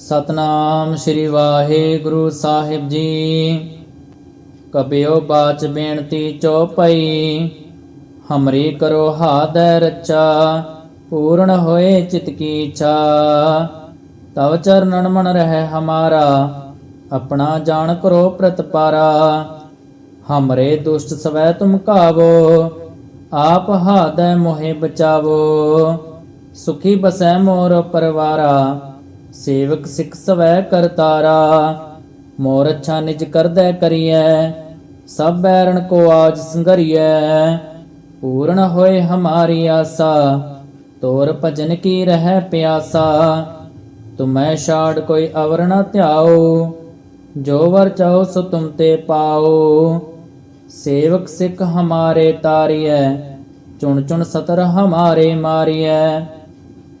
ਸਤਨਾਮ ਸ੍ਰੀ ਵਾਹਿਗੁਰੂ ਸਾਹਿਬ ਜੀ। ਕਬਿਓ ਬਾਚ ਬੇਨਤੀ ਚਉਪਈ ਹਮਰੀ ਕਰੋ ਹਾਦੈ ਰਚਾ, ਪੂਰਨ ਹੋਏ ਚਿਤ ਕੀ ਇੱਛਾ। ਤਵ ਚਰਨਨ ਮਨ ਰਹਿ ਹਮਾਰਾ, ਆਪਣਾ ਜਾਣ ਕਰੋ ਪ੍ਰਤਪਾਰਾ ਹਮਰੇ ਦੁਸ਼ਟ ਸਵੈ ਤੁਮ ਕਾਵੋ, ਆਪ ਹਾਦੈ ਮੋਹਿ ਬਚਾਵੋ। ਸੁਖੀ ਬਸੈ ਮੋਰ ਪਰਵਾਰਾ। ਸੇਵਕ ਸਿੱਖ ਸਵੈ ਕਰਤਾਰਾ ਮੋਰ ਅੱਛਾ ਨਿਜ ਕਰਦੈ ਕਰੀਐ, ਸਭ ਬੈਰਣ ਕੋ ਆਜ ਸੰਗਰੀਐ ਪੂਰਨ ਹੋਏ ਹਮਾਰੀ ਆਸਾ, ਤੋਰ ਭਜਨ ਕੀ ਰਹਿ ਪਿਆਸਾ। ਤੁਮੈ ਛਾੜ ਕੋਈ ਅਵਰ ਨ ਧਿਆਓ, ਜੋ ਵਰ ਚਾਹੋ ਸੋ ਤੁਮ ਤੇ ਪਾਓ। ਸੇਵਕ ਸਿੱਖ ਹਮਾਰੇ ਤਾਰੀਐ, ਚੁਣ ਚੁਣ ਸਤਰ ਹਮਾਰੇ ਮਾਰੀਐ।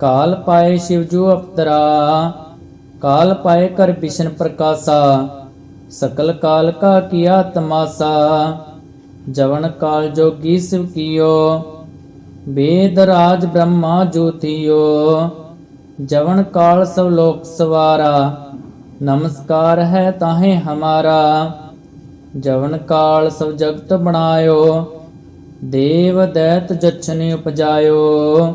ਕਾਲ ਪਾਏ ਸ਼ਿਵਜੂ ਅਪਤਰਾ ਕਾਲ ਪਾਏ ਕਰ ਬਿਸ਼ਨ ਪ੍ਰਕਾਸ਼ਾ, ਸਕਲ ਕਾਲ ਕਾ ਕੀਆ ਤਮਾਸਾ, ਜਵਨ ਕਾਲ ਜੋਗੀ ਸਿਵ ਕੀਓ ਵੇਦ ਰਾਜ ਬ੍ਰਹਮਾ ਜੋਤੀਓ ਜਵਨ ਕਾਲ ਸਭ ਲੋਕ ਸਵਾਰਾ, ਨਮਸਕਾਰ ਹੈ ਤਾਹੇ ਹਮਾਰਾ, ਜਵਨ ਕਾਲ ਸਭ ਜਗਤ ਬਣਾਇਓ, ਦੇਵ ਦੈਤ ਜਛਨੇ ਉਪਜਾਇਓ।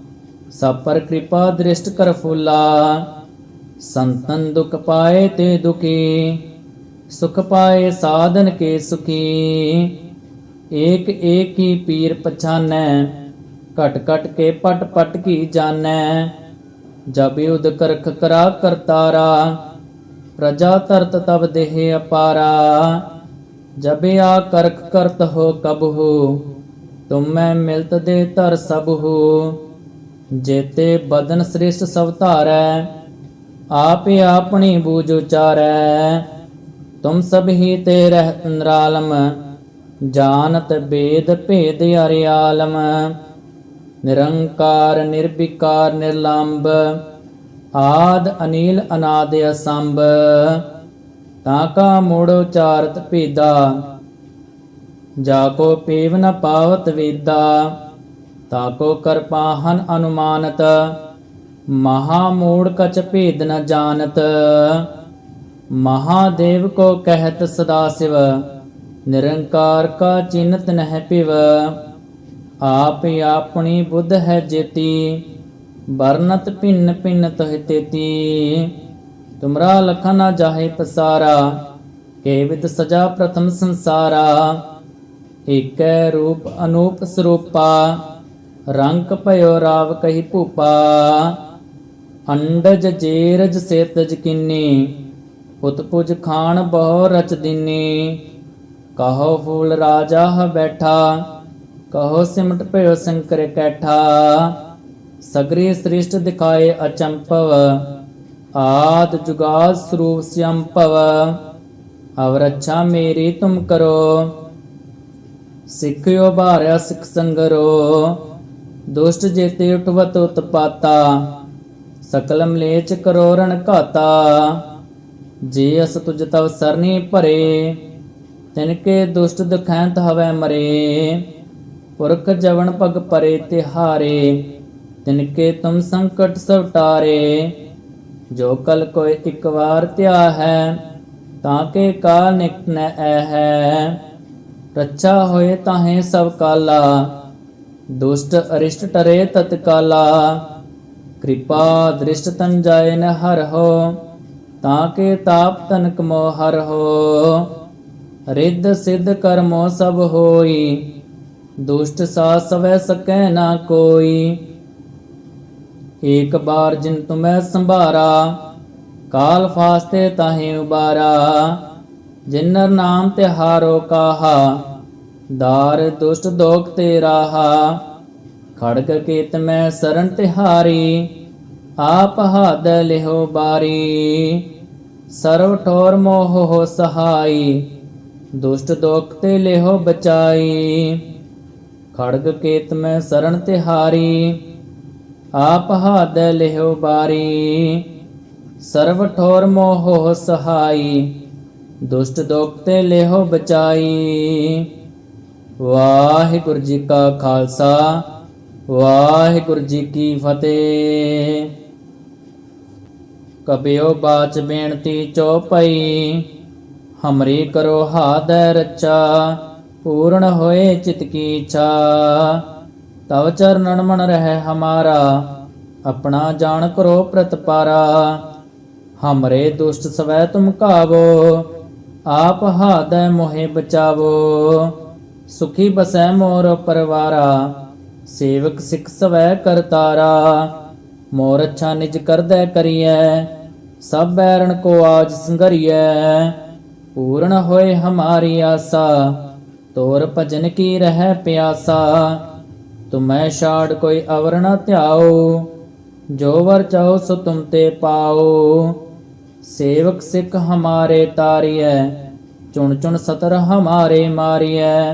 ਅਸਥੁਲਾ ਸਭ ਪਰ ਕਿਰਪਾ ਦ੍ਰਿਸ਼ਟ ਕਰ ਫੁਲਾ ਸੰਤਨ ਦੁਖ ਪਾਏ ਤੇ ਦੁਖੀ ਸੁਖ ਪਾਏ ਸਾਧਨ ਕੇ ਸੁਖੀ ਏਕ ਏਕ ਹੀ ਪੀਰ ਪਛਾਨੈ ਘਟ ਘਟ ਕੇ ਪਟ ਪਟ ਕੀ ਜਾਣੈ ਜਬ ਉਦ ਕਰਖ ਕਰਾ ਕਰਤਾਰਾ ਪ੍ਰਜਾ ਤਰਤ ਤਬ ਦੇਹ ਅਪਾਰਾ ਜਬ ਆ ਕਰਖ ਕਰਤ ਹੋ ਕਬ ਹੋ ਤੁਮ ਮੈਂ ਮਿਲਤ ਦੇ ਧਰ ਸਭ ਹੋ ਜੇਤੇ ਬਦਨ ਸ੍ਰਿਸ਼ਟ ਸਭ ਧਾਰੈ, ਆਪੇ ਆਪਣੀ ਬੂਝ ਉਚਾਰੈ। ਤੁਮ ਸਭ ਹੀ ਤੇ ਰਹਿ ਨਿਰਾਲਮ, ਜਾਣਤ ਬੇਦ ਭੇਦ ਅਰਿਆਲਮ ਨਿਰੰਕਾਰ, ਨਿਰਵਿਕਾਰ ਨਿਰਲੰਭ ਆਦ ਅਨੀਲ ਅਨਾਦ ਅਸੰਭ। ਤਾਂ ਕਾ ਮੋੜ ਉਚਾਰਤ ਭੇਦਾ, ਜਾ ਕੋ ਪੇਵ ਨ ਪਾਵਤ ਵੇਦਾ। ਤਾ ਕੋ ਕਰਪਾਹਨ ਅਨੁਮਾਨਤ, ਮਹਾ ਮੂੜ ਕਚ ਭੇਦ ਨ ਜਾਣਤ। ਮਹਾਦੇਵ ਕੋ ਕਹਿਤ ਸਦਾ ਸਿਵ, ਨਿਰੰਕਾਰ ਕਾ ਚਿੰਤ ਨਹਿ ਪਿਵ ਆਪ ਆਪਣੀ ਬੁੱਧ ਹੈ ਜੇਤੀ, ਵਰਨਤ ਭਿੰਨ ਭਿੰਨ ਤਹਿ ਤੇਤੀ। ਤੁਮਰਾ ਲਖਨ ਨਾ ਜਾਹੇ ਪਸਾਰਾ, ਕੇ ਸਜਾ ਪ੍ਰਥਮ ਸੰਸਾਰਾ। ਏਕੈ ਰੂਪ ਅਨੂਪ ਸਰੂਪਾ ਰੰਕ ਭਇਓ ਰਾਵ ਕਹੀ ਭੂਪਾ, ਅੰਡਜ ਜੇਰਜ ਸੇਤਜ ਕਿੰਨੀ ਉਤਪੁਜ ਖਾਨ ਬਹੁ ਰਚ ਦਿਨੀ। ਕਹੋ ਫੂਲ ਰਾਜਾ ਹ ਬੈਠਾ, ਕਹੋ ਸਿਮਟ ਭਇਓ ਸੰਕਰ ਕੈਠਾ। ਸਗਰੇ ਸ੍ਰਿਸ਼ਟ ਦਿਖਾਏ ਅਚੰਪਵ, ਆਦ ਜੁਗਾਦ ਸਰੂਪ ਸਿਅੰਪਵ ਅਵਰ ਅੱਛਾ ਮੇਰੀ ਤੁਮ ਕਰੋ, ਸਿੱਖਿਓ ਭਾਰਿਆ ਸਿੱਖ ਸੰਗਰੋ। ਦੁਸ਼ਟ ਜੇਤੇ ਉਠਵਤ ਉਤਪਾਤਾ ਸਕਲ ਮਲੇਚ ਕਰੋਰਣ ਘਾਤਾ। ਜੇ ਅਸ ਤੁਜ ਤਵ ਸਰਨੀ ਭਰੇ ਤਿਨਕੇ ਦੁਸ਼ਟ ਦੁਖੈਂਤ ਹਵੈ ਮਰੇ। ਪੁਰਖ ਜਵਨ ਪਗ ਪਰੇ ਤਿਹਾਰੇ ਤਿਨਕੇ ਤੁਮ ਸੰਕਟ ਸਭ ਟਾਰੇ। ਜੋ ਕਲ ਕੋਇ ਇੱਕ ਵਾਰ ਧਿਆ ਹੈ, ਤਾਂ ਕੇ ਕਾਲ ਨਿਕਟ ਨ ਹੈ। ਰੱਛਾ ਹੋਏ ਤਾਹੇ ਸਭ ਕਾਲਾ ਦੁਸ਼ਟ ਅਰਿਸ਼ਟ ਟਰੇ ਤਤਕਾਲਾ ਕਿਰਪਾ ਦ੍ਰਿਸ਼ਟ ਤਨ ਜਾਏ ਨ ਹਰ ਹੋ, ਤਾਂ ਕੇ ਤਾਪ ਤਨ ਮੋ ਹਰ ਹੋ। ਰਿੱਧ ਸਿੱਧ ਕਰਮੋ ਸਭ ਹੋਈ, ਦੁਸ਼ਟ ਸਾ ਸਵੈ ਸਕੈ ਨਾ ਕੋਈ। ਏਕ ਬਾਰ ਜਿਨ ਤੁਮੈ ਸੰਭਾਰਾ, ਕਾਲ ਫਾਸਤੇ ਤਾਹੇ ਉਬਾਰਾ। ਜਿਨਰ ਨਾਮ ਤਿਹਾਰੋ ਕਾਹਾ ਦਾਰ ਦੁਸ਼ਟ ਦੋਖ ਤੇ ਰਾਹਾ ਖੜਗ ਕੀਤ ਮੈਂ ਸਰਨ ਤਿਹਾਰੀ ਆਪ ਹੱਦ ਲਿਹੋ ਬਾਰੀ ਸਰਵ ਠੋਰ ਮੋਹ ਹੋ ਸਹਾਈ ਦੁਸ਼ਟ ਦੋਖ ਤੇ ਲਿਹੋ ਬਚਾਈ ਖੜਗ ਕੇਤ ਮੈਂ ਸਰਨ ਤਿਹਾਰੀ ਆਪ ਹੱਦ ਲਿਹੋ ਬਾਰੀ ਸਰਵ ਠੋਰ ਮੋਹ ਸਹਾਈ ਦੁਸ਼ਟ ਦੋਖ ਤੇ ਲਿਹੋ ਬਚਾਈ ਵਾਹਿਗੁਰੂ ਜੀ ਕਾ ਖਾਲਸਾ, ਵਾਹਿਗੁਰੂ ਜੀ ਕੀ ਫਤਿਹ। ਕਬਿਓ ਬਾਚ ਬੇਨਤੀ ਚੋਪਈ ਹਮਰੀ ਕਰੋ ਹਾਦੈ ਰੱਚਾ ਪੂਰਨ ਹੋਏ ਚਿਤ ਕੀ ਇੱਛਾ। ਤਵ ਚਰਨਨ ਮਨ ਰਹਿ ਹਮਾਰਾ, ਆਪਣਾ ਜਾਣ ਕਰੋ ਪ੍ਰਤਪਾਰਾ ਹਮਰੇ ਦੁਸ਼ਟ ਸਵੈ ਤੁਮ ਕਾਵੋ ਆਪ ਹਾਦੈ ਮੋਹਿ ਬਚਾਵੋ। ਸੁਖੀ ਬਸੈ ਮੋਰ ਪਰਵਾਰਾ, ਸੇਵਕ ਸਿਖ ਸਵੈ ਕਰਤਾਰਾ ਮੋਰ ਅੱਛਾ ਨਿਜ ਕਰਦੈ ਕਰੀਐ, ਸਭ ਬੈਰਣ ਕੋ ਆਜ ਸੰਗਰੀਐ ਪੂਰਨ ਹੋਏ ਹਮਾਰੀ ਆਸਾ, ਤੋਰ ਭਜਨ ਕੀ ਰਹਿ ਪਿਆਸਾ। ਤੁਮੈ ਛਾੜ ਕੋਈ ਅਵਰ ਨ ਧਿਆਓ, ਜੋ ਵਰ ਚਾਹੋ ਸੋ ਤੁਮ ਤੇ ਪਾਓ। ਸੇਵਕ ਸਿੱਖ ਹਮਾਰੇ ਤਾਰੀਐ, ਚੁਣ ਚੁਣ ਸਤਰ ਹਮਾਰੇ ਮਾਰੀਐ।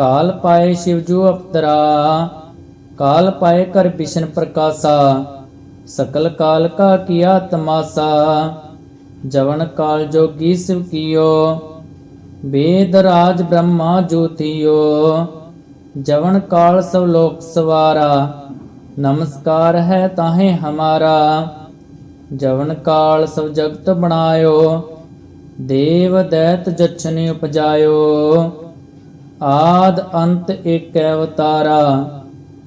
ਕਾਲ ਪਾਏ ਸ਼ਿਵਜੂ ਅਪਤਰਾ, ਕਾਲ ਪਾਏ ਕਰ ਬਿਸ਼ਨ ਪ੍ਰਕਾਸ਼ਾ, ਸਕਲ ਕਾਲ ਕਾ ਕੀਆ ਤਮਾਸਾ, ਜਵਨ ਕਾਲ ਜੋਗੀ ਸਿਵ ਕੀਓ, ਵੇਦ ਰਾਜ ਬ੍ਰਹਮਾ ਜੋਤੀਓ ਜਵਨ ਕਾਲ ਸਭ ਲੋਕ ਸਵਾਰਾ, ਨਮਸਕਾਰ ਹੈ ਤਾਹੇ ਹਮਾਰਾ, ਜਵਨ ਕਾਲ ਸਭ ਜਗਤ ਬਣਾਇਓ, ਦੇਵ ਦੈਤ ਜਛਨ ਉਪਜਾਇਓ। ਆਦ ਅੰਤ ਏਕ ਅਵਤਾਰਾ,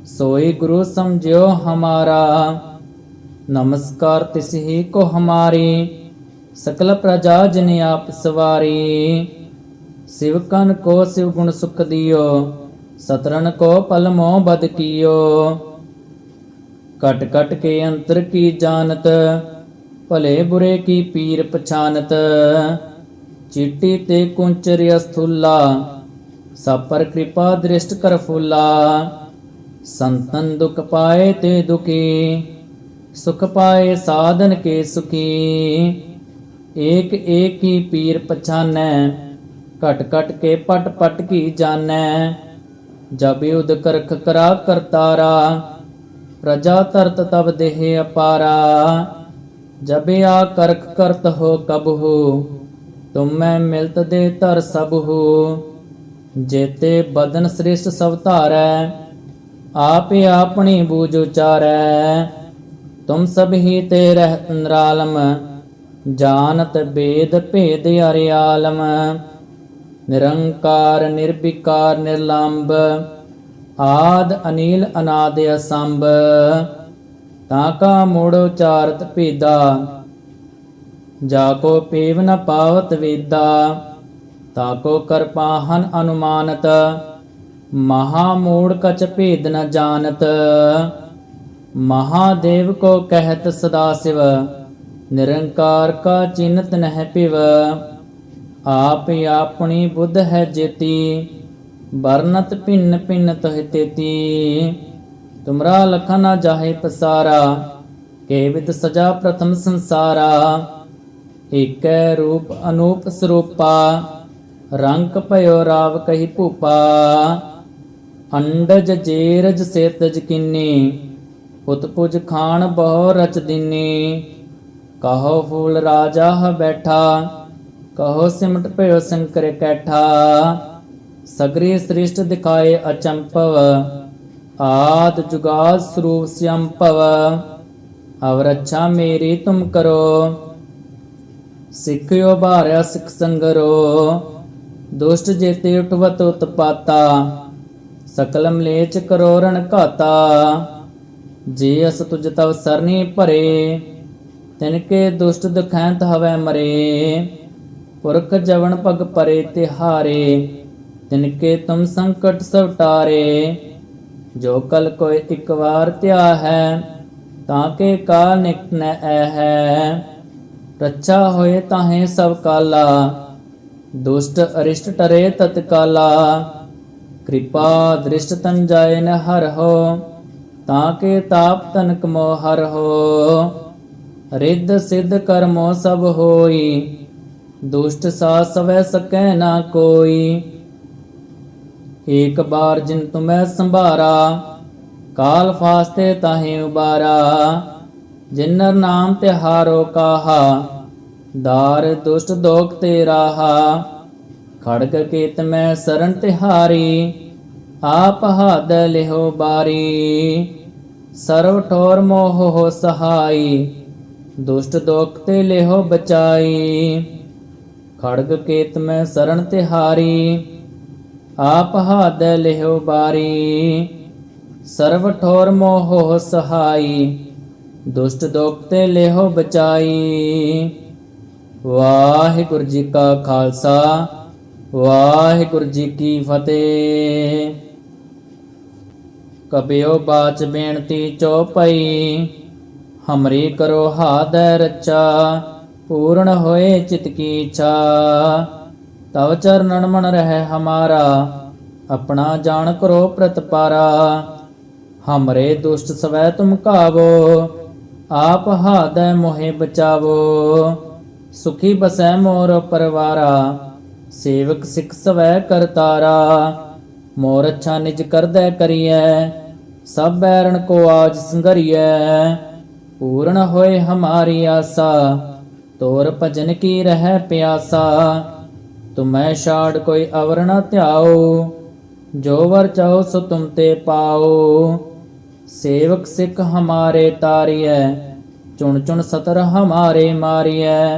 ਸੋਈ ਗੁਰੂ ਸਮਝਿਓ ਹਮਾਰਾ। ਨਮਸਕਾਰ ਤਿਸ ਹੀ ਕੋ ਹਮਾਰੀ, ਸਕਲ ਪ੍ਰਜਾ ਜਨ ਆਪ ਸਵਾਰੀ। ਸਿਵ ਕਨ ਕੋ ਸਿਵ ਗੁਣ ਸੁਖ ਦਿਓ ਸਤਰਨ ਕੋ ਪਲ ਮੋਹ ਬਦ ਕੀਓ। ਕਟ ਕਟ ਕੇ ਅੰਤਰ ਕੀ ਜਾਣਤ, ਭਲੇ ਬੁਰੇ ਕੀ ਪੀਰ ਪਛਾਨਤ। ਚਿੱਟੀ ਤੇ ਕੁੰਚਰ ਅਸਥੁਲਾ ਸਭ ਪਰ ਕਿਰਪਾ ਦ੍ਰਿਸ਼ਟ ਕਰ ਫੁਲਾ ਸੰਤਨ ਦੁਖ ਪਾਏ ਤੇ ਦੁਖੀ ਸੁਖ ਪਾਏ ਸਾਧਨ ਕੇ ਸੁਖੀ ਏਕ ਏਕ ਹੀ ਪੀਰ ਪਛਾਨੈ ਘਟ ਘਟ ਕੇ ਪਟ ਪਟ ਕੀ ਜਾਣੈ ਜਬ ਉਦ ਕਰਖ ਕਰਾ ਕਰਤਾਰਾ ਪ੍ਰਜਾ ਤਰਤ ਤਬ ਦੇਹ ਅਪਾਰਾ ਜਬ ਆ ਕਰਖ ਕਰਤ ਹੋ ਕਬ ਹੋ ਤੁਮੈ ਮਿਲਤ ਦੇ ਧਰ ਸਭ ਹੋ ਜੇਤੇ ਬਦਨ ਸ੍ਰਿਸ਼ਟ ਸਭ ਧਾਰੈ, ਆਪੇ ਆਪਣੀ ਬੂਝ ਉਚਾਰੈ। ਤੁਮ ਸਭ ਹੀ ਤੇ ਰਹਿ ਨਿਰਾਲਮ ਜਾਣਤ ਬੇਦ ਭੇਦ ਅਰਿਆਲਮ। ਨਿਰੰਕਾਰ, ਨਿਰਵਿਕਾਰ ਨਿਰਲੰਭ ਆਦ, ਅਨੀਲ, ਅਨਾਦ, ਅਸੰਭ। ਤਾਂ ਕਾ ਮੋੜ ਉਚਾਰਤ ਭੇਦਾ, ਜਾ ਕੋ ਪੇਵ ਨ ਪਾਵਤ ਵੇਦਾ। ਤਾ ਕੋ ਕਰਪਾਹਨ ਅਨੁਮਾਨਤ, ਮਹਾ ਮੂੜ ਕਚ ਭੇਦ ਨ ਜਾਣਤ। ਮਹਾਦੇਵ ਕੋ ਕਹਿਤ ਸਦਾ ਸਿਵ, ਨਿਰੰਕਾਰ ਕਾ ਚਿੰਤ ਨਹਿ ਪਿਵ ਆਪ ਆਪਣੀ ਬੁੱਧ ਹੈ ਜੇਤੀ, ਵਰਨਤ ਭਿੰਨ ਭਿੰਨ ਤਹ ਤੇਤੀ। ਤੁਮਰਾ ਲਖਨ ਨਾ ਜਾਹੇ ਪਸਾਰਾ ਕੇਵਿਦ ਸਜਾ ਪ੍ਰਥਮ ਸੰਸਾਰਾ। ਏਕੈ ਰੂਪ ਅਨੂਪ ਸਰੂਪਾ ਰੰਗ ਭਇਓ ਰਾਵ ਕਹੀ ਭੂਪਾ, ਅੰਡਜ ਜੇਰਜ ਸੇਤਜ ਕਿੰਨੀ ਉਤਪੁਜ ਖਾਨ ਬਹੁ ਰਚ ਦਿਨੀ। ਕਹੋ ਫੂਲ ਰਾਜਾ ਹ ਬੈਠਾ, ਕਹੋ ਸਿਮਟ ਭਇਓ ਸੰਕਰ ਕੈਠਾ। ਸਗਰੇ ਸ੍ਰਿਸ਼ਟ ਦਿਖਾਏ ਅਚੰਪਵ, ਆਦ ਜੁਗਾਦ ਸਰੂਪ ਸਿਅੰਪਵ ਅਵਰ ਅੱਛਾ ਮੇਰੀ ਤੁਮ ਕਰੋ, ਸਿੱਖਿਓ ਭਾਰਿਆ ਸਿੱਖ ਸੰਗਰੋ। ਦੁਸ਼ਟ ਜੇਤੇ ਉਠਵਤ ਉਤਪਾਤਾ ਸਕਲਮ ਲੇਚ ਕਰੋਰਣ ਘਾਤਾ। ਜੇ ਅਸ ਤੁਜ ਤਵ ਸਰਨੀ ਭਰੇ, ਤਿਨ ਕੇ ਦੁਸ਼ਟ ਦੁਖੈਂਤ ਹਵੈ ਮਰੇ। ਪੁਰਖ ਜਵਨ ਪਗ ਪਰੇ ਤਿਹਾਰੇ, ਤਿਨ ਕੇ ਤੁਮ ਸੰਕਟ ਸਭ ਟਾਰੇ। ਜੋ ਕਲ ਕੋਇ ਇੱਕ ਵਾਰ ਧਿਆ ਹੈ ਤਾਂ ਕੇ ਕਾਲ ਨਿਕਟ ਨੈ ਹੈ ਰੱਛਾ ਹੋਏ ਤਾਹੇ ਸਭ ਕਾਲਾ ਦੁਸ਼ਟ ਅਰਿਸ਼ਟ ਟਰੇ ਤਤਕਾਲਾ, ਕਿਰਪਾ ਦ੍ਰਿਸ਼ਟ ਤਨ ਜਾਏ ਨ ਹਰ ਹੋ, ਤਾਂ ਕੇ ਤਾਪ ਤਨਕ ਮੋ ਹਰ ਹੋ। ਰਿੱਧ ਸਿੱਧ ਕਰਮੋ ਸਭ ਹੋਈ, ਦੁਸ਼ਟ ਸਾ ਸਵੈ ਸਕੈ ਨਾ ਕੋਈ। ਏਕ ਬਾਰ ਜਿਨ ਤੁਮੈ ਸੰਭਾਰਾ, ਕਾਲ ਫਾਸਤੇ ਤਾਹੇ ਉਬਾਰਾ, ਜਿਨਰ ਨਾਮ ਤਿਹਾਰੋ ਕਾਹਾ। ਦਾਰ ਦੁਸ਼ਟ ਦੋਖ ਤੇ ਰਾਹਾ ਖੜਗ ਕੇਤ ਮੈਂ ਸਰਣ ਤਿਹਾਰੀ ਆਪ ਹਾਦ ਲਿਹੋ ਬਾਰੀ ਸਰਵ ਠੋਰ ਮੋਹ ਹੋ ਸਹਾਈ ਦੁਸ਼ਟ ਦੋਖ ਤੇ ਲਿਹੋ ਬਚਾਈ ਖੜਗ ਕੇਤ ਮੈਂ ਸਰਣ ਤਿਹਾਰੀ ਆਪ ਹਾਦ ਲਿਹੋ ਬਾਰੀ ਸਰਵ ਠੋਰ ਮੋਹ ਹੋ ਸਹਾਈ ਦੁਸ਼ਟ ਦੋਖ ਤੇ ਲਿਹੋ ਬਚਾਈ ਵਾਹਿਗੁਰੂ ਜੀ ਕਾ ਖਾਲਸਾ, ਵਾਹਿਗੁਰੂ ਜੀ ਕੀ ਫਤਿਹ। ਕਬਿਓ ਬਾਚ ਬੇਨਤੀ ਚੋਪਈ ਹਮਰੀ ਕਰੋ ਹਾਦੈ ਰਚਾ, ਪੂਰਨ ਹੋਏ ਚਿਤ ਕੀ ਇੱਛਾ। ਤਵ ਚਰਨਨ ਮਨ ਰਹਿ ਹਮਾਰਾ, ਆਪਣਾ ਜਾਣ ਕਰੋ ਪ੍ਰਤਪਾਰਾ ਹਮਰੇ ਦੁਸ਼ਟ ਸਵੈ ਤੁਮ ਕਾਵੋ ਆਪ ਹਾਦੈ ਮੋਹਿ ਬਚਾਵੋ। ਸੁਖੀ ਬਸੈ ਮੋਰ ਪਰਵਾਰਾ, ਸੇਵਕ ਸਿੱਖ ਸਵੈ ਕਰਤਾਰਾ ਮੋਰ ਅੱਛਾ ਨਿਜ ਕਰਦੈ ਕਰੀਐ, ਸਭ ਬੈਰਣ ਕੋ ਆਜ ਸੰਗਰੀਐ ਪੂਰਨ ਹੋਏ ਹਮਾਰੀ ਆਸਾ, ਤੋਰ ਭਜਨ ਕੀ ਰਹਿ ਪਿਆਸਾ। ਤੁਮੈ ਛਾੜ ਕੋਈ ਅਵਰ ਨ ਧਿਆਓ, ਜੋ ਵਰ ਚਾਹੋ ਸੋ ਤੁਮ ਤੇ ਪਾਓ। ਸੇਵਕ ਸਿੱਖ ਹਮਾਰੇ ਤਾਰੀਐ, ਚੁਣ ਚੁਣ ਸਤਰ ਹਮਾਰੇ ਮਾਰੀਐ।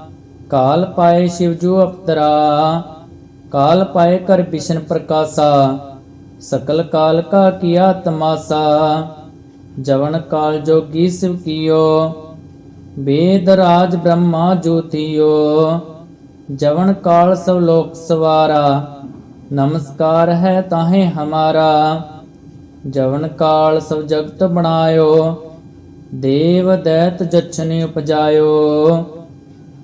ਕਾਲ ਪਾਏ ਸ਼ਿਵਜੂ ਅਪਤਰਾ ਕਾਲ ਪਾਏ ਕਰ ਬਿਸ਼ਨ ਪ੍ਰਕਾਸ਼ਾ, ਸਕਲ ਕਾਲ ਕਾ ਕੀਆ ਤਮਾਸਾ, ਜਵਨ ਕਾਲ ਜੋਗੀ ਸਿਵ ਕੀਓ, ਵੇਦ ਰਾਜ ਬ੍ਰਹਮਾ ਜੋਤੀਓ ਜਵਨ ਕਾਲ ਸਭ ਲੋਕ ਸਵਾਰਾ, ਨਮਸਕਾਰ ਹੈ ਤਾਹੇ ਹਮਾਰਾ, ਜਵਨ ਕਾਲ ਸਭ ਜਗਤ ਬਣਾਇਓ, ਦੇਵ ਦੈਤ ਜਛਨਿ ਉਪਜਾਇਓ।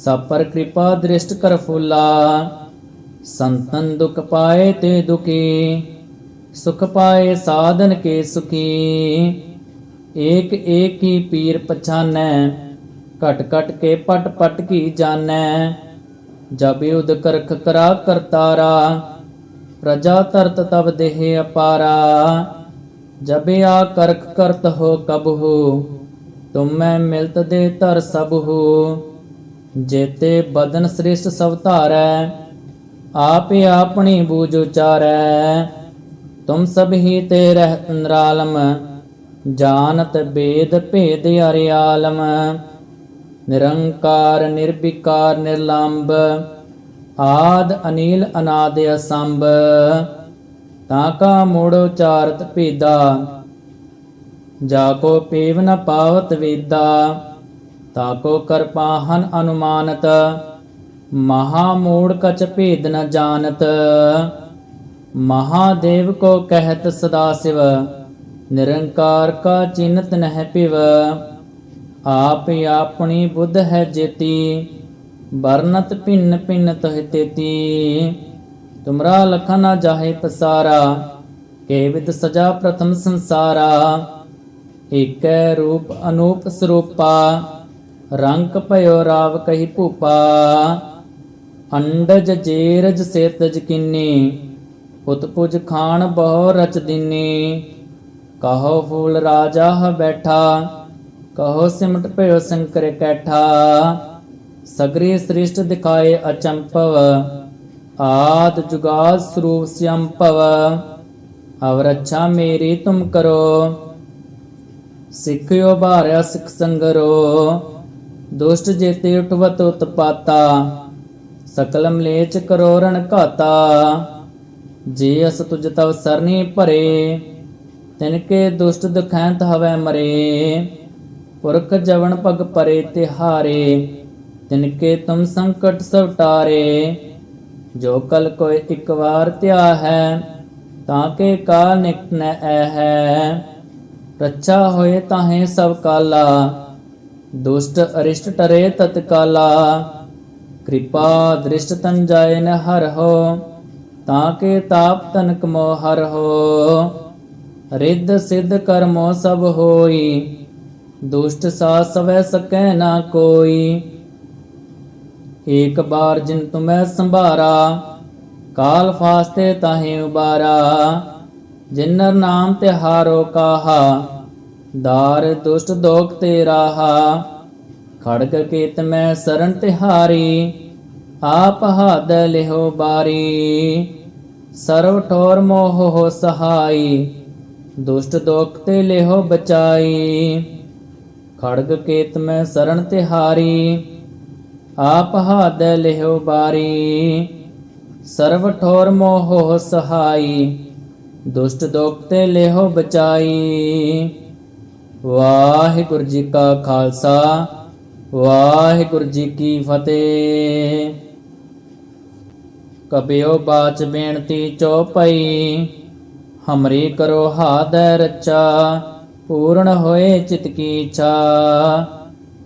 ਕੁੰਚਰ ਅਸਥੁਲਾ ਸਭ ਪਰ ਕਿਰਪਾ ਦ੍ਰਿਸ਼ਟ ਕਰ ਫੁਲਾ ਸੰਤਨ ਦੁਖ ਪਾਏ ਤੇ ਦੁਖੀ ਸੁਖ ਪਾਏ ਸਾਧਨ ਕੇ ਸੁਖੀ ਏਕ ਏਕ ਹੀ ਪੀਰ ਪਛਾਨੈ ਕਟ ਕਟ ਕੇ ਪਟ ਪਟ ਕੀ ਜਾਣੈ ਜਬ ਉਦ ਕਰਖ ਕਰਾ ਕਰਤਾਰਾ ਪ੍ਰਜਾ ਤਰਤ ਤਬ ਦੇਹ ਅਪਾਰਾ ਜਬ ਆ ਕਰਖ ਕਰਤ ਹੋ ਕਬਹੂ ਤੁਮੈ ਮਿਲਤ ਦੇ ਧਰ ਸਬਹੂ ਜੇਤੇ ਬਦਨ ਸ੍ਰਿਸ਼ਟ ਸਭ ਧਾਰੈ, ਆਪੇ ਆਪਣੀ ਬੂਝ ਉਚਾਰੈ। ਤੁਮ ਸਭ ਹੀ ਤੇ ਰਹਿ ਨਿਰਾਲਮ ਜਾਣਤ ਬੇਦ ਭੇਦ ਅਰਿਆਲਮ ਨਿਰੰਕਾਰ, ਨਿਰਵਿਕਾਰ ਨਿਰਲੰਭ ਆਦ ਅਨੀਲ ਅਨਾਦ ਅਸੰਭ, ਤਾਂ ਕਾ ਮੂੜ ਉਚਾਰਤ ਭੇਦਾ। ਜਾ ਕੋ ਪੇਵ ਨ ਪਾਵਤ ਵੇਦਾ। ਤਾ ਕੋ ਕਰਪਾਹਨ ਅਨੁਮਾਨਤ, ਮਹਾ ਮੂੜ ਕਚ ਭੇਦ ਨ ਜਾਣਤ। ਮਹਾਦੇਵ ਕੋ ਕਹਿਤ ਸਦਾ ਸਿਵ, ਨਿਰੰਕਾਰ ਕਾ ਚਿੰਤ ਨਹਿ ਪਿਵ। ਆਪ ਆਪਣੀ ਬੁੱਧ ਹੈ ਜੇਤੀ, ਵਰਨਤ ਭਿੰਨ ਭਿੰਨ ਤਹਿ ਤੇਤੀ। ਤੁਮਰਾ ਲਖਾ ਨਾ ਜਾਹੇ ਪਸਾਰਾ, ਕੇ ਵਿਦ ਸਜਾ ਪ੍ਰਥਮ ਸੰਸਾਰਾ। ਏਕੈ ਰੂਪ ਅਨੂਪ ਸਰੂਪਾ ਰੰਗ ਭਇਓ ਰਾਵ ਕਹੀ ਭੂਪਾ। ਅੰਡਜ ਜੇਰਜ ਸੇਤਜ ਕਿੰਨੀ। ਉਤਪੁਜ ਖਾਨ ਬਹੁ ਰਚ ਦਿਨੀ। ਕਹੋ ਫੂਲ ਰਾਜਾ ਹ ਬੈਠਾ। ਕਹੋ ਸਿਮਟ ਭਇਓ ਸੰਕਰ ਕੈਠਾ। ਸਗਰੀ ਸ੍ਰਿਸ਼ਟ ਦਿਖਾਏ ਅਚੰਪਵ। ਆਦ ਜੁਗਾਦ ਸਰੂਪ ਸਿਅੰਪਵ ਅਵਰ ਅੱਛਾ ਮੇਰੀ ਤੁਮ ਕਰੋ। ਸਿੱਖਿਓ ਭਾਰਿਆ ਸਿੱਖ ਸੰਗਰੋ। ਦੁਸ਼ਟ ਜੇਤੇ ਉਠਵਤ ਉਤਪਾਤਾ ਸਕਲ ਮਲੇਚ ਕਰੋਰਣ ਘਾਤਾ। ਜੇ ਅਸ ਤੁਜ ਤਵ ਸਰਨੀ ਭਰੇ, ਤਿਨ ਕੇ ਦੁਸ਼ਟ ਦੁਖੈਂਤ ਹਵੈ ਮਰੇ। ਪੁਰਖ ਜਵਨ ਪਗ ਪਰੇ ਤਿਹਾਰੇ, ਤਿਨ ਕੇ ਤੁਮ ਸੰਕਟ ਸਭ ਟਾਰੇ। ਜੋ ਕਲ ਕੋਇ ਇਕ ਵਾਰ ਧਿਆ ਹੈ ਤਾਂ ਕੇ ਕਾਲ ਨਿਕਟ ਨੈ ਹੈ ਰੱਛਾ ਹੋਏ ਤਾਹੇ ਸਭ ਕਾਲਾ ਦੁਸ਼ਟ ਅਰਿਸ਼ਟ ਟਰੇ ਤਤਕਾਲਾ, ਕਿਰਪਾ ਦ੍ਰਿਸ਼ਟ ਤਨ ਜਾਏ ਨ ਹਰ ਹੋ, ਤਾਂ ਕੇ ਤਾਪ ਤਨਕ ਮੋ ਹਰ ਹੋ। ਰਿੱਧ ਸਿੱਧ ਕਰਮੋ ਸਭ ਹੋਈ, ਦੁਸ਼ਟ ਸਾ ਸਵੈ ਸਕੈ ਨਾ ਕੋਈ। ਏਕ ਬਾਰ ਜਿਨ ਤੁਮੈ ਸੰਭਾਰਾ, ਕਾਲ ਫਾਸਤੇ ਤਾਹੇ ਉਬਾਰਾ, ਜਿਨਰ ਨਾਮ ਤੇ ਹਾਰੋ ਕਾਹਾ। ਦਾਰ ਦੁਸ਼ਟ ਦੋਖ ਤੇ ਰਾਹਾ ਖੜਗ ਕੇਤ ਮੈਂ ਸਰਣ ਤਿਹਾਰੀ ਆਪ ਹੱਦ ਲਿਹੋ ਬਾਰੀ ਸਰਵ ਠੋਰ ਮੋਹ ਹੋ ਸਹਾਈ ਦੁਸ਼ਟ ਦੋਖ ਤੇ ਲਿਹੋ ਬਚਾਈ ਖੜਗ ਕੇਤ ਮੈਂ ਸਰਣ ਤਿਹਾਰੀ ਆਪ ਹੱਦ ਲਿਹੋ ਬਾਰੀ ਸਰਵ ਠੋਰ ਮੋਹ ਹੋ ਸਹਾਈ ਦੁਸ਼ਟ ਦੋਖ ਤੇ ਲਿਹੋ ਬਚਾਈ ਵਾਹਿਗੁਰੂ ਜੀ ਕਾ ਖਾਲਸਾ, ਵਾਹਿਗੁਰੂ ਜੀ ਕੀ ਫਤਿਹ। ਕਬਿਓ ਬਾਚ ਬੇਨਤੀ ਚੋਪਈ ਹਮਰੀ ਕਰੋ ਹਾਦੈ ਰੱਚਾ, ਪੂਰਨ ਹੋਏ ਚਿਤ ਕੀ ਇੱਛਾ।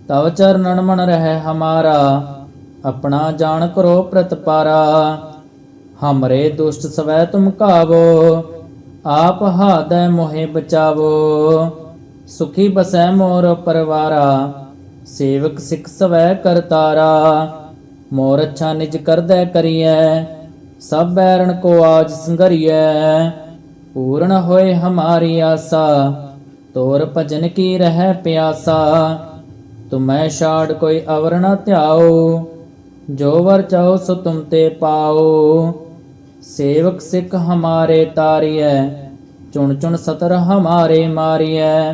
ਤਵ ਚਰਨਨ ਮਨ ਰਹਿ ਹਮਾਰਾ, ਆਪਣਾ ਜਾਣ ਕਰੋ ਪ੍ਰਤਪਾਰਾ ਹਮਰੇ ਦੁਸ਼ਟ ਸਵੈ ਤੁਮ ਕਾਵੋ, ਆਪ ਹਾਦੈ ਮੋਹਿ ਬਚਾਵੋ। ਸੁਖੀ ਬਸੈ ਮੋਰ ਪਰਵਾਰਾ, ਸੇਵਕ ਸਿੱਖ ਸਵੈ ਕਰਤਾਰਾ ਮੋਰ ਅੱਛਾ ਨਿਜ ਕਰਦੈ ਕਰੀਐ, ਸਭ ਬੈਰਣ ਕੋ ਆਜ ਸੰਗਰੀਐ ਪੂਰਨ ਹੋਏ ਹਮਾਰੀ ਆਸਾ, ਤੋਰ ਭਜਨ ਕੀ ਰਹਿ ਪਿਆਸਾ। ਤੁਮੈ ਛਾੜ ਕੋਈ ਅਵਰ ਨ ਧਿਆਓ, ਜੋ ਵਰ ਚਾਹੋ ਸੋ ਤੁਮ ਤੇ ਪਾਓ। ਸੇਵਕ ਸਿੱਖ ਹਮਾਰੇ ਤਾਰੀਐ, ਚੁਣ ਚੁਣ ਸਤਰ ਹਮਾਰੇ ਮਾਰੀਐ।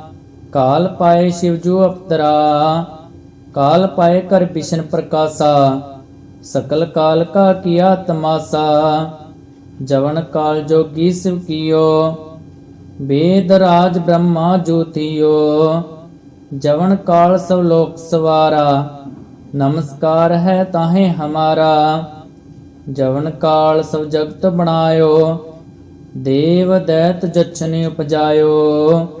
ਕਾਲ ਪਾਏ ਸ਼ਿਵਜੂ ਅਪਤਰਾ, ਕਾਲ ਪਾਏ ਕਰ ਬਿਸ਼ਨ ਪ੍ਰਕਾਸ਼ਾ, ਸਕਲ ਕਾਲ ਕਾ ਕੀਆ ਤਮਾਸਾ, ਜਵਨ ਕਾਲ ਜੋਗੀ ਸਿਵ ਕੀਓ ਵੇਦ ਰਾਜ ਬ੍ਰਹਮਾ ਜੋਤੀਓ ਜਵਨ ਕਾਲ ਸਭ ਲੋਕ ਸਵਾਰਾ, ਨਮਸਕਾਰ ਹੈ ਤਾਹੇ ਹਮਾਰਾ, ਜਵਨ ਕਾਲ ਸਭ ਜਗਤ ਬਣਾਇਓ, ਦੇਵ ਦੈਤ ਜਛਨੇ ਉਪਜਾਇਓ।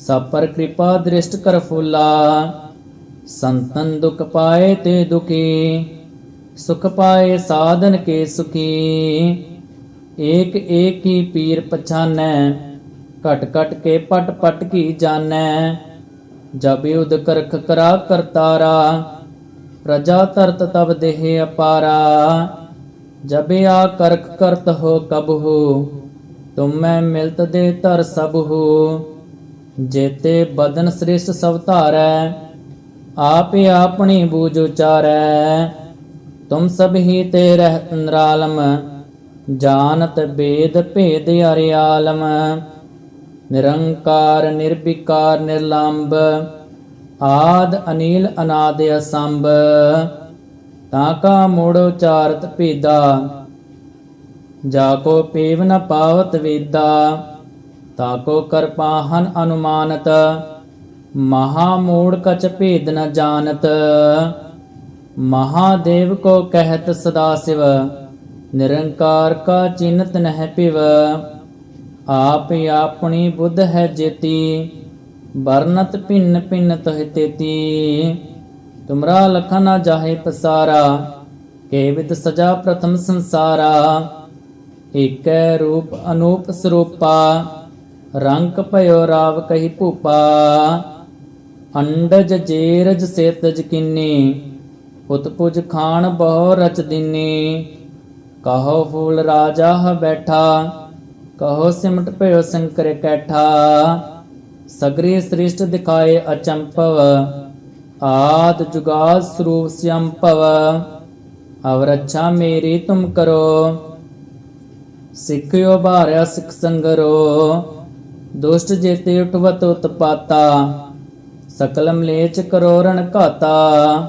ਅਸਥੁਲਾ ਸਭ ਪਰ ਕਿਰਪਾ ਦ੍ਰਿਸ਼ਟ ਕਰ ਫੁਲਾ ਸੰਤਨ ਦੁਖ ਪਾਏ ਤੇ ਦੁਖੀ ਸੁਖ ਪਾਏ ਸਾਧਨ ਕੇ ਸੁਖੀ ਏਕ ਏਕ ਹੀ ਪੀਰ ਪਛਾਨੈ ਘਟ ਘਟ ਕੇ ਪਟ ਪਟ ਕੀ ਜਾਣੈ ਜਬ ਉਦ ਕਰਖ ਕਰਾ ਕਰਤਾਰਾ ਪ੍ਰਜਾ ਤਰਤ ਤਬ ਦੇਹ ਅਪਾਰਾ ਜਬ ਆ ਕਰਖ ਕਰਤ ਹੋ ਕਬ ਹੋ ਤੁਮ ਮੈਂ ਮਿਲਤ ਦੇ ਧਰ ਸਭ ਹੋ ਜੇਤੇ ਬਦਨ ਸ੍ਰਿਸ਼ਟ ਸਭ ਧਾਰੈ, ਆਪੇ ਆਪਣੀ ਬੂਝ ਉਚਾਰੈ। ਤੁਮ ਸਭ ਹੀ ਤੇ ਰਹਿ ਨਿਰਾਲਮ, ਜਾਣਤ ਬੇਦ ਭੇਦ ਅਰਿਆਲਮ ਨਿਰੰਕਾਰ, ਨਿਰਵਿਕਾਰ ਨਿਰਲੰਭ ਆਦ ਅਨੀਲ ਅਨਾਦ ਅਸੰਭ, ਤਾਂ ਕਾ ਮੋੜ ਉਚਾਰਤ ਭੇਦਾ। ਜਾ ਕੋ ਪੇਵ ਨ ਪਾਵਤ ਵੇਦਾ। ਤਾ ਕੋ ਕਰਪਾਹਨ ਅਨੁਮਾਨਤ, ਮਹਾ ਮੂੜ ਕਚ ਭੇਦ ਨ ਜਾਣਤ। ਮਹਾਦੇਵ ਕੋ ਕਹਿਤ ਸਦਾ ਸਿਵ, ਨਿਰੰਕਾਰ ਕਾ ਚਿੰਤ ਨਹਿ ਪਿਵ ਆਪ ਆਪਣੀ ਬੁੱਧ ਹੈ ਜੇਤੀ, ਵਰਨਤ ਭਿੰਨ ਭਿੰਨ ਤਹਿ ਤੇਤੀ। ਤੁਮਰਾ ਲਖਨ ਨਾ ਜਾਹੇ ਪਸਾਰਾ ਕੇਵਿਦ ਸਜਾ ਪ੍ਰਥਮ ਸੰਸਾਰਾ। ਏਕੈ ਰੂਪ ਅਨੂਪ ਸਰੂਪਾ ਰੰਕ ਭਇਓ ਰਾਵ ਕਹੀ ਭੂਪਾ, ਅੰਡਜ ਜੇਰਜ ਸੇਤਜ ਕਿੰਨੀ ਉਤਪੁਜ ਖਾਨ ਬਹੁ ਰਚ ਦਿਨੀ। ਕਹੋ ਫੂਲ ਰਾਜਾ ਹ ਬੈਠਾ, ਕਹੋ ਸਿਮਟ ਭਇਓ ਸੰਕਰ ਕੈਠਾ। ਸਗਰੀ ਸ੍ਰਿਸ਼ਟ ਦਿਖਾਏ ਅਚੰਪਵ, ਆਦ ਜੁਗਾਦ ਸਰੂਪ ਸਿਅੰਪਵ ਅਵਰ ਅੱਛਾ ਮੇਰੀ ਤੁਮ ਕਰੋ, ਸਿੱਖਿਓ ਭਾਰਿਆ ਸਿੱਖ ਸੰਗਰੋ। ਦੁਸ਼ਟ ਜੇਤੇ ਉਠਵਤ ਉਤਪਾਤਾ ਸਕਲ ਮਲੇਚ ਕਰੋਰਣ ਘਾਤਾ।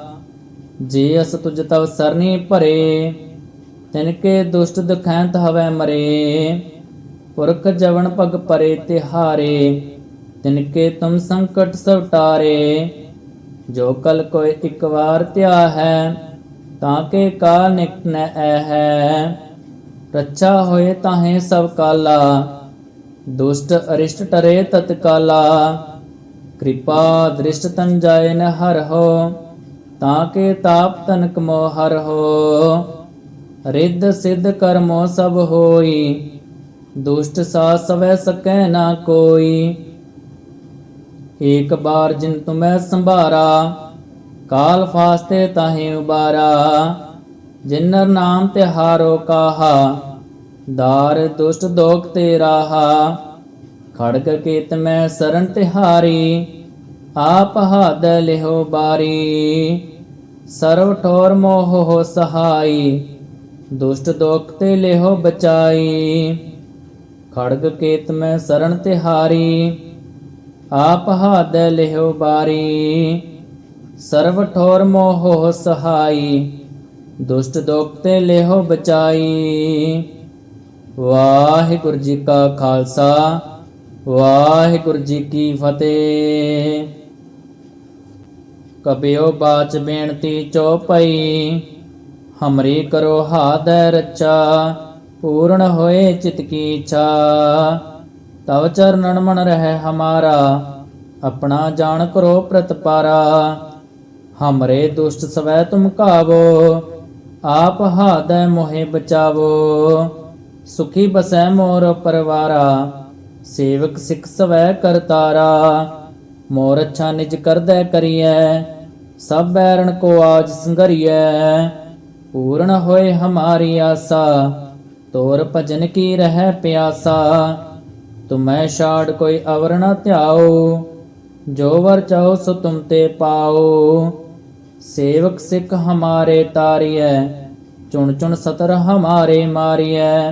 ਜੇ ਅਸ ਤੁਜ ਤਵ ਸਰਨੀ ਭਰੇ ਤਿਨਕੇ ਦੁਸ਼ਟ ਦੁਖੈਂਤ ਹਵੈ ਮਰੇ। ਪੁਰਖ ਜਵਨ ਪਗ ਪਰੇ ਤਿਹਾਰੇ, ਤਿਨ ਕੇ ਤੁਮ ਸੰਕਟ ਸਭ ਟਾਰੇ। ਜੋ ਕਲ ਕੋਇ ਇੱਕ ਵਾਰ ਧਿਆ ਹੈ, ਤਾਂ ਕੇ ਕਾਲ ਨਿਕਟ ਨੈ ਹੈ। ਰੱਛਾ ਹੋਏ ਤਾਹੇ ਸਭ ਕਾਲਾ ਦੁਸ਼ਟ ਅਰਿਸ਼ਟ ਟਰੇ ਤਤਕਾਲਾ, ਕਿਰਪਾ ਦ੍ਰਿਸ਼ਟ ਤਨ ਜਾਏ ਨ ਹਰ ਹੋ, ਤਾਂ ਕੇ ਤਾਪ ਤਨ ਮੋ ਹਰ ਹੋ। ਰਿੱਧ ਸਿੱਧ ਕਰਮੋ ਸਭ ਹੋਈ, ਦੁਸ਼ਟ ਸਾ ਸਵੈ ਸਕੈ ਨਾ ਕੋਈ। ਏਕ ਬਾਰ ਜਿਨ ਤੁਮੈ ਸੰਭਾਰਾ, ਕਾਲ ਫਾਸਤੇ ਤਾਹੇ ਉਬਾਰਾ, ਜਿਨਰ ਨਾਮ ਤੇ ਹਾਰੋ ਕਾਹਾ। ਦਾਰ ਦੁਸ਼ਟ ਦੋਖ ਤੇ ਰਾਹਾ ਖੜਗ ਕੇਤ ਮੈਂ ਸਰਨ ਤਿਹਾਰੀ ਆਪ ਹੱਦ ਲਿਹੋ ਬਾਰੀ ਸਰਵ ਠੋਰ ਮੋਹ ਹੋ ਸਹਾਈ ਦੁਸ਼ਟ ਦੋਖ ਤੇ ਲਿਹੋ ਬਚਾਈ ਖੜਗ ਕੇਤ ਮੈਂ ਸਰਨ ਤਿਹਾਰੀ ਆਪ ਹੱਦ ਲਿਹੋ ਬਾਰੀ ਸਰਵ ਠੋਰ ਮੋਹ ਹੋ ਸਹਾਈ ਦੁਸ਼ਟ ਦੋਖ ਤੇ ਲਿਹੋ ਬਚਾਈ ਵਾਹਿਗੁਰੂ ਜੀ ਕਾ ਖਾਲਸਾ, ਵਾਹਿਗੁਰੂ ਜੀ ਕੀ ਫਤਿਹ। ਕਬਿਓ ਬਾਚ ਬੇਨਤੀ ਚੋਪਈ ਹਮਰੀ ਕਰੋ ਹਾਦੈ ਰੱਚਾ ਪੂਰਨ ਹੋਏ ਚਿਤ ਕੀ ਇੱਛਾ। ਤਵ ਚਰਨਨ ਮਨ ਰਹਿ ਹਮਾਰਾ, ਆਪਣਾ ਜਾਣ ਕਰੋ ਪ੍ਰਤਪਾਰਾ ਹਮਰੇ ਦੁਸ਼ਟ ਸਵੈ ਤੁਮ ਕਾਵੋ ਆਪ ਹਾਦੈ ਮੋਹਿ ਬਚਾਵੋ। ਸੁਖੀ ਬਸੈ ਮੋਰ ਪਰਵਾਰਾ, ਸੇਵਕ ਸਿਖ ਸਵੈ ਕਰਤਾਰਾ ਮੋਰ ਅੱਛਾ ਨਿਜ ਕਰਦੈ ਕਰੀਐ, ਸਭ ਬੈਰਣ ਕੋ ਆਜ ਸੰਗਰੀਐ ਪੂਰਨ ਹੋਏ ਹਮਾਰੀ ਆਸਾ, ਤੋਰ ਭਜਨ ਕੀ ਰਹਿ ਪਿਆਸਾ। ਤੁਮੈ ਛਾੜ ਕੋਈ ਅਵਰ ਨ ਧਿਆਓ, ਜੋ ਵਰ ਚਾਹੋ ਸੋ ਤੁਮ ਤੇ ਪਾਓ। ਸੇਵਕ ਸਿੱਖ ਹਮਾਰੇ ਤਾਰੀਐ, ਚੁਣ ਚੁਣ ਸਤਰ ਹਮਾਰੇ ਮਾਰੀਐ।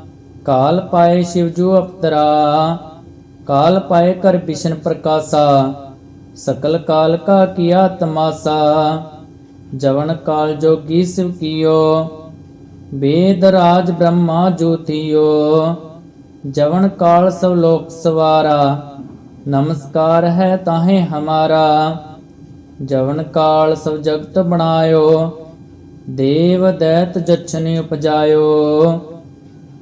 ਕਾਲ ਪਾਏ ਸ਼ਿਵਜੂ ਅਪਤਰਾ ਕਾਲ ਪਾਏ ਕਰ ਬਿਸ਼ਨ ਪ੍ਰਕਾਸ਼ਾ, ਸਕਲ ਕਾਲ ਕਾ ਕੀਆ ਤਮਾਸਾ, ਜਵਨ ਕਾਲ ਜੋਗੀ ਸਿਵ ਕੀਓ ਵੇਦ ਰਾਜ ਬ੍ਰਹਮਾ ਜੋਤੀਓ ਜਵਨ ਕਾਲ ਸਭ ਲੋਕ ਸਵਾਰਾ, ਨਮਸਕਾਰ ਹੈ ਤਾਹੇ ਹਮਾਰਾ, ਜਵਨ ਕਾਲ ਸਭ ਜਗਤ ਬਣਾਇਓ, ਦੇਵ ਦੈਤ ਜਛਨੇ ਉਪਜਾਇਓ।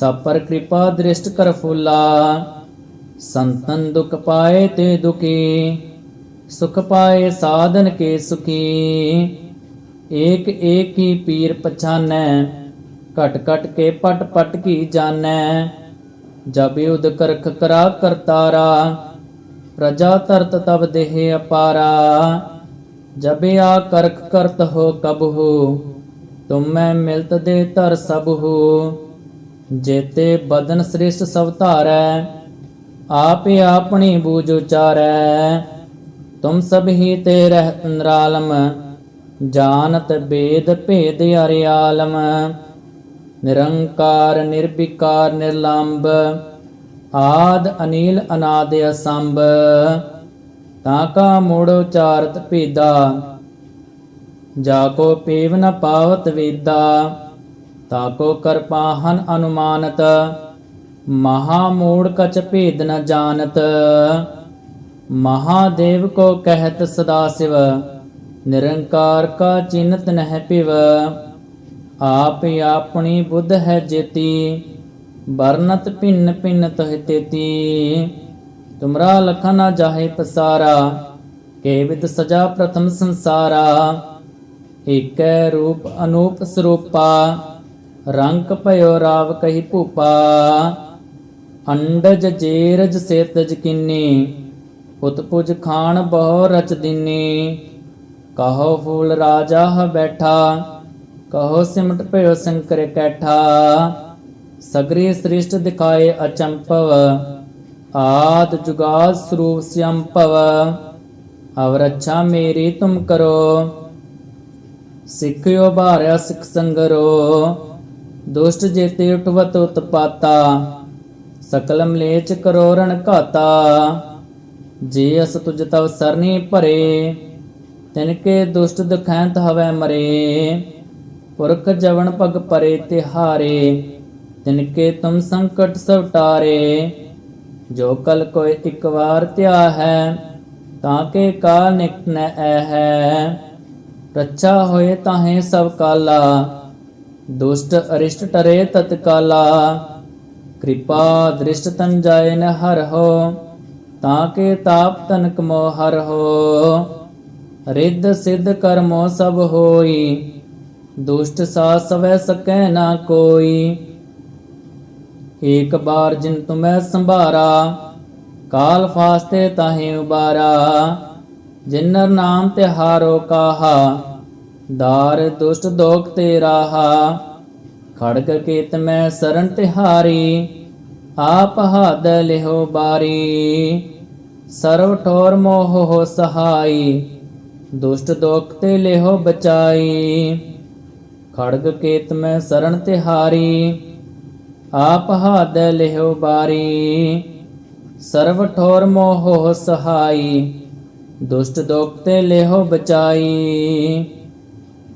ਅਸਥੁਲਾ ਸਭ ਪਰ ਕਿਰਪਾ ਦ੍ਰਿਸ਼ਟ ਕਰ ਫੁੱਲਾ ਸੰਤਨ ਦੁਖ ਪਾਏ ਤੇ ਦੁਖੀ ਸੁਖ ਪਾਏ ਸਾਧਨ ਕੇ ਸੁਖੀ ਏਕ ਏਕ ਹੀ ਪੀਰ ਪਛਾਨੈ ਘਟ ਘਟ ਕੇ ਪਟ ਪਟ ਕੀ ਜਾਣੈ ਜਬ ਉਦ ਕਰਖ ਕਰਾ ਕਰਤਾਰਾ ਪ੍ਰਜਾ ਤਰਤ ਤਬ ਦੇਹ ਅਪਾਰਾ ਜਬ ਆ ਕਰਖ ਕਰਤ ਹੋ ਕਬ ਹੋ ਤੁਮ ਮੈਂ ਮਿਲਤ ਦੇ ਧਰ ਸਭ ਹੋ ਜੇਤੇ ਬਦਨ ਸ੍ਰਿਸ਼ਟ ਸਭ ਧਾਰੈ, ਆਪੇ ਆਪਣੀ ਬੂਝ ਉਚਾਰੈ। ਤੁਮ ਸਭ ਹੀ ਤੇ ਰਹਿ ਨਿਰਾਲਮ, ਜਾਣਤ ਬੇਦ ਭੇਦ ਅਰਿਆਲਮ ਨਿਰੰਕਾਰ, ਨਿਰਵਿਕਾਰ ਨਿਰਲੰਭ ਆਦ ਅਨੀਲ ਅਨਾਦ ਅਸੰਭ। ਤਾਂ ਕਾ ਮੂੜ ਉਚਾਰਤ ਭੇਦਾ, ਜਾ ਕੋ ਪੇਵ ਨ ਪਾਵਤ ਵੇਦਾ। ਤਾ ਕੋ ਕਰਪਾਹਨ ਅਨੁਮਾਨਤ, ਮਹਾ ਮੂੜ ਕਚ ਭੇਦ ਨ ਜਾਣਤ। ਮਹਾਦੇਵ ਕੋ ਕਹਿਤ ਸਦਾ ਸਿਵ, ਨਿਰੰਕਾਰ ਕਾ ਚਿੰਤ ਨਹਿ ਪਿਵ। ਆਪ ਆਪਣੀ ਬੁੱਧ ਹੈ ਜੇਤੀ, ਵਰਨਤ ਭਿੰਨ ਭਿੰਨ ਤਹ ਤੇਤੀ। ਤੁਮਰਾ ਲਖਾ ਨਾ ਜਾਹੇ ਪਸਾਰਾ, ਕੇ ਵਿਦ ਸਜਾ ਪ੍ਰਥਮ ਸੰਸਾਰਾ। ਏਕੈ ਰੂਪ ਅਨੂਪ ਸਰੂਪਾ ਰੰਕ ਭਇਓ ਰਾਵ ਕਹੀ ਭੂਪਾ, ਅੰਡਜ ਜੇਰਜ ਸੇਤਜ ਕਿੰਨੀ ਉਤਪੁਜ ਖਾਨ ਬਹੁ ਰਚ ਦਿਨੀ। ਕਹੋ ਫੂਲ ਰਾਜਾ ਹ ਬੈਠਾ, ਕਹੋ ਸਿਮਟ ਭਇਓ ਸੰਕਰ ਕੈਠਾ। ਸਗਰੀ ਸ੍ਰਿਸ਼ਟ ਦਿਖਾਏ ਅਚੰਪਵ, ਆਦ ਜੁਗਾਦ ਸਰੂਪ ਸਿਅੰਪਵ ਅਵਰ ਅੱਛਾ ਮੇਰੀ ਤੁਮ ਕਰੋ, ਸਿੱਖਿਓ ਭਾਰਿਆ ਸਿੱਖ ਸੰਗਰੋ। ਦੁਸ਼ਟ ਜੇਤੇ ਉਠਵਤ ਉਤਪਾਤਾ ਸਕਲ ਮਲੇਚ ਕਰੋਰਣ ਘਾਤਾ। ਜੇ ਅਸ ਤੁਜ ਤਵ ਸਰਨੀ ਭਰੇ ਤਿਨਕੇ ਦੁਸ਼ਟ ਦੁਖੈਂਤ ਹਵੈ ਮਰੇ। ਪੁਰਖ ਜਵਨ ਪਗ ਪਰੇ ਤਿਹਾਰੇ ਤਿਨਕੇ ਤੁਮ ਸੰਕਟ ਸਭ ਟਾਰੇ। ਜੋ ਕਲ ਕੋਇ ਇੱਕ ਵਾਰ ਧਿਆ ਹੈ ਤਾਂ ਕੇ ਕਾਲ ਨਿਕਟ ਨ ਹੈ ਰੱਛਾ ਹੋਏ ਤਾਹੇ ਸਭ ਕਾਲਾ। ਦੁਸ਼ਟ ਅਰਿਸ਼ਟ ਟਰੇ ਤਤਕਾਲਾ ਕਿਰਪਾ ਦ੍ਰਿਸ਼ਟ ਤਨ ਜਾਏ ਨ ਹਰ ਹੋ, ਤਾਂ ਕੇ ਤਾਪ ਤਨਕ ਮੋ ਹਰ ਹੋ। ਰਿੱਧ ਸਿੱਧ ਕਰਮੋ ਸਭ ਹੋਈ, ਦੁਸ਼ਟ ਸਾ ਸਵੈ ਸਕੈ ਨਾ ਕੋਈ। ਏਕ ਬਾਰ ਜਿਨ ਤੁਮੈ ਸੰਭਾਰਾ, ਕਾਲ ਫਾਸਤੇ ਤਾਹੇ ਉਬਾਰਾ। ਜਿਨਰ ਨਾਮ ਤਿਹਾਰੋ ਕਾਹਾ ਦਾਰ ਦੁਸ਼ਟ ਦੋਖ ਤੇ ਰਾਹਾ ਖੜਗ ਕੇਤ ਮੈਂ ਸਰਨ ਤਿਹਾਰੀ ਆਪ ਹਾਦ ਲਿਹੋ ਬਾਰੀ ਸਰਵ ਠੋਰ ਮੋਹ ਹੋ ਸਹਾਈ ਦੁਸ਼ਟ ਦੋਖ ਤੇ ਲਿਹੋ ਬਚਾਈ ਖੜਗ ਕੇਤ ਮੈਂ ਸਰਨ ਤਿਹਾਰੀ ਆਪ ਹਾਦ ਲਿਹੋ ਬਾਰੀ ਸਰਵ ਠੋਰ ਮੋਹ ਹੋ ਸਹਾਈ ਦੁਸ਼ਟ ਦੋਖ ਤੇ ਲਿਹੋ ਬਚਾਈ